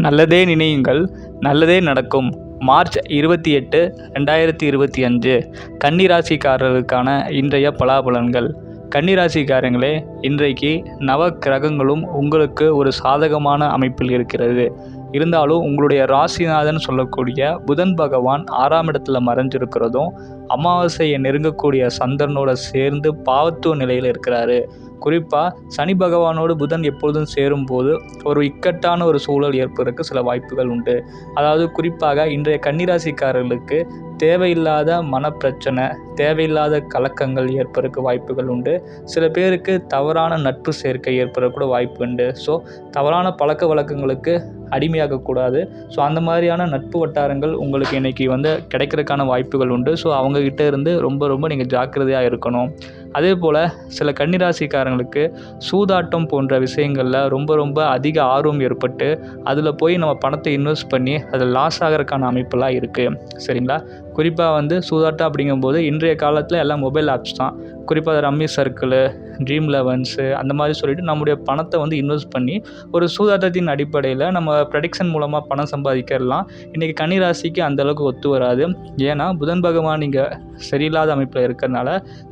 நல்லதே நினையுங்கள் நல்லதே நடக்கும். மார்ச் இருபத்தி எட்டு ரெண்டாயிரத்தி இருபத்தி அஞ்சு. கன்னிராசிக்காரர்களுக்கான இன்றைய பலாபலன்கள். கன்னிராசிக்காரங்களே இன்றைக்கு நவ கிரகங்களும் உங்களுக்கு ஒரு சாதகமான அமைப்பில் இருக்கிறது. இருந்தாலும் உங்களுடைய ராசிநாதன் சொல்லக்கூடிய புதன் பகவான் ஆறாம் இடத்துல மறைஞ்சிருக்கிறதும் அமாவாசையை நெருங்கக்கூடிய சந்திரனோட சேர்ந்து பாவத்துவ நிலையில் இருக்கிறாரு. குறிப்பாக சனி பகவானோடு புதன் எப்பொழுதும் சேரும்போது ஒரு இக்கட்டான ஒரு சூழல் ஏற்படுறதுக்கு சில வாய்ப்புகள் உண்டு. அதாவது குறிப்பாக இன்றைய கன்னிராசிக்காரர்களுக்கு தேவையில்லாத மனப்பிரச்சனை தேவையில்லாத கலக்கங்கள் ஏற்படுறதுக்கு வாய்ப்புகள் உண்டு. சில பேருக்கு தவறான நட்பு சேர்க்கை ஏற்படக்கூட வாய்ப்பு உண்டு. ஸோ தவறான பழக்க வழக்கங்களுக்கு அடிமையாகக்கூடாது ஸோ அந்த மாதிரியான நட்பு வட்டாரங்கள் உங்களுக்கு இன்றைக்கி வந்து கிடைக்கிறதுக்கான வாய்ப்புகள் உண்டு. ஸோ அவங்கக்கிட்ட இருந்து ரொம்ப ரொம்ப நீங்கள் ஜாக்கிரதையாக இருக்கணும். அதே போல் சில கன்னிராசிக்காரங்களுக்கு சூதாட்டம் போன்ற விஷயங்களில் ரொம்ப ரொம்ப அதிக ஆர்வம் ஏற்பட்டு அதில் போய் நம்ம பணத்தை இன்வெஸ்ட் பண்ணி அதில் லாஸ் ஆகிறதுக்கான அமைப்பெல்லாம் இருக்குது சரிங்களா? குறிப்பாக வந்து சூதாட்டம் அப்படிங்கும்போது இன்றைய காலத்தில் எல்லாம் மொபைல் ஆப்ஸ் தான். குறிப்பாக ரம்மி சர்க்கிளு ட்ரீம் லெவன்ஸு அந்த மாதிரி சொல்லிட்டு நம்முடைய பணத்தை வந்து இன்வெஸ்ட் பண்ணி ஒரு சூதாட்டத்தின் அடிப்படையில் நம்ம ப்ரடிக்ஷன் மூலமாக பணம் சம்பாதிக்கிறலாம் இன்றைக்கி கன்னிராசிக்கு அந்தளவுக்கு ஒத்து வராது. ஏன்னா புதன் பகவான் இங்கே சரியில்லாத அமைப்பில் இருக்கிறதுனால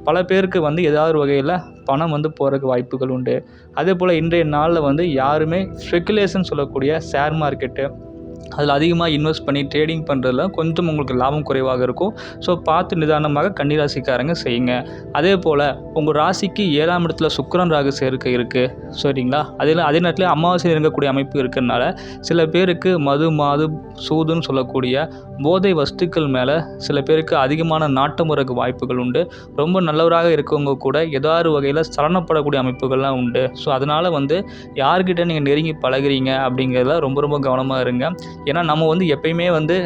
பல பேருக்கு வந்து ஏதாவது வகையில் பணம் வந்து போகிறதுக்கு வாய்ப்புகள் உண்டு. அதே போல் இன்றைய நாளில் வந்து யாருமே ஸ்பெக்குலேஷன் சொல்லக்கூடிய ஷேர் மார்க்கெட்டு அதில் அதிகமாக இன்வெஸ்ட் பண்ணி ட்ரேடிங் பண்ணுறதுல கொஞ்சம் உங்களுக்கு லாபம் குறைவாக இருக்கும். ஸோ பார்த்து நிதானமாக கன்னிராசிக்காரங்க செய்யுங்க. அதே போல் உங்கள் ராசிக்கு ஏழாம் இடத்துல சுக்கரன் ராகு சேர்க்கை இருக்குது சரிங்களா? அதில் அதே நேரத்தில் அமாவாசை இறங்கக்கூடிய அமைப்பு இருக்கிறதுனால சில பேருக்கு மது மாது சூதுன்னு சொல்லக்கூடிய போதை வஸ்துக்கள் மேலே சில பேருக்கு அதிகமான நாட்டம் வரக்கு வாய்ப்புகள் உண்டு. ரொம்ப நல்லவராக இருக்கவங்க கூட ஏதாவது வகையில் சலனப்படக்கூடிய அமைப்புகள்லாம் உண்டு. ஸோ அதனால் வந்து யார்கிட்ட நீங்கள் நெருங்கி பழகுறீங்க அப்படிங்கிறதுல ரொம்ப ரொம்ப கவனமாக இருங்க. ஏன்னா நம்ம வந்து எப்பயுமே வந்து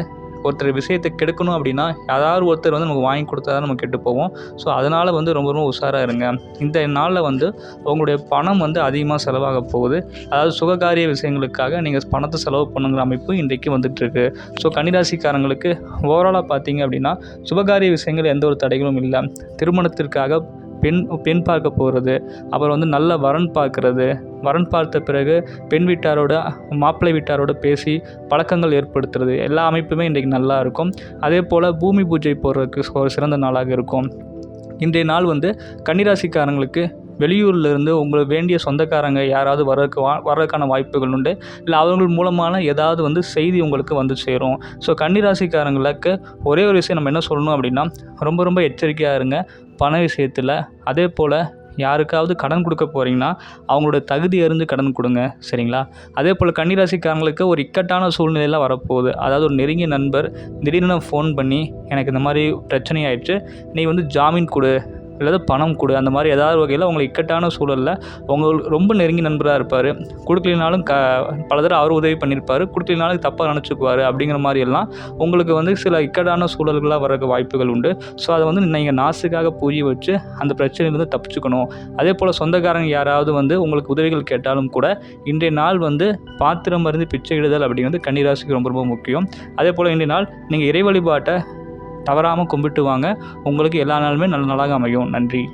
ஒருத்தர் விஷயத்தை கெடுக்கணும் அப்படின்னா யாராவது ஒருத்தர் வந்து நமக்கு வாங்கி கொடுத்தா தான் நம்ம கெட்டு போவோம். ஸோ அதனால் வந்து ரொம்ப ரொம்ப உஷாராக இருங்க. இந்த நாளில் வந்து உங்களுடைய பணம் வந்து அதிகமாக செலவாக போகுது. அதாவது சுககாரிய விஷயங்களுக்காக நீங்கள் பணத்தை செலவு பண்ணுங்கிற அமைப்பு இன்றைக்கு வந்துட்டுருக்கு. ஸோ கன்னிராசிக்காரங்களுக்கு ஓவராலாக பார்த்தீங்க அப்படின்னா சுபகாரிய விஷயங்கள் எந்த ஒரு தடைகளும் இல்லை. திருமணத்திற்காக பெண் பெண் பார்க்க போகிறது அப்புறம் வந்து நல்ல வரன் பார்க்குறது. வரன் பார்த்த பிறகு பெண் வீட்டாரோட மாப்பிள்ளை வீட்டாரோட பேசி பழக்கங்கள் ஏற்படுத்துறது. எல்லா அமைப்புமே இன்றைக்கி நல்லா இருக்கும். அதே போல் பூமி பூஜை போடுறதுக்கு ஒரு சிறந்த நாளாக இருக்கும். இன்றைய நாள் வந்து கன்னிராசிக்காரங்களுக்கு வெளியூரில் இருந்து உங்களுக்கு வேண்டிய சொந்தக்காரங்க யாராவது வர்றதுக்கு வா வர்றதுக்கான வாய்ப்புகள் உண்டு. இல்லை அவர்கள் மூலமான ஏதாவது வந்து செய்தி உங்களுக்கு வந்து சேரும். ஸோ கன்னிராசிக்காரங்களுக்கு ஒரே ஒரு விஷயம் நம்ம என்ன சொல்லணும் அப்படின்னா ரொம்ப ரொம்ப எச்சரிக்கையாக இருங்க. பண விஷயத்தில் அதே போல் யாருக்காவது கடன் கொடுக்க போகிறீங்கன்னா அவங்களோட தகுதி அறிந்து கடன் கொடுங்க சரிங்களா? அதே போல் கன்னிராசிக்காரங்களுக்கு ஒரு இக்கட்டான சூழ்நிலையில் வரப்போகுது. அதாவது ஒரு நெருங்கிய நண்பர் திடீர்னு ஃபோன் பண்ணி எனக்கு இந்த மாதிரி பிரச்சனை ஆயிடுச்சு. நீ வந்து ஜாமீன் கொடு அல்லது பணம் கொடு அந்த மாதிரி ஏதாவது வகையில் உங்களுக்கு இக்கட்டான சூழலில் உங்களுக்கு ரொம்ப நெருங்கி நண்பராக இருப்பார். கொடுக்கலினாலும் க பல தடவை அவர் உதவி பண்ணியிருப்பார் கொடுக்கலினாலும் தப்பாக நினச்சிக்குவார் அப்படிங்கிற மாதிரி எல்லாம் உங்களுக்கு வந்து சில இக்கட்டான சூழல்களாக வரக்கு வாய்ப்புகள் உண்டு. ஸோ அதை வந்து நீங்கள் நாசுக்காக புரிய வச்சு அந்த பிரச்சனையிலேருந்து தப்பிச்சுக்கணும். அதே போல் சொந்தக்காரங்க யாராவது வந்து உங்களுக்கு உதவிகள் கேட்டாலும் கூட இன்றைய நாள் வந்து பாத்திரம் மருந்து பிச்சை இடுதல் அப்படிங்கிறது கன்னிராசிக்கு ரொம்ப ரொம்ப முக்கியம். அதே போல் இன்றைய நாள் நீங்கள் இறை வழிபாட்டை தவறாமல் கும்பிட்டு வாங்க உங்களுக்கு எல்லா நாளுமே நல்ல நாளாக அமையும். நன்றி.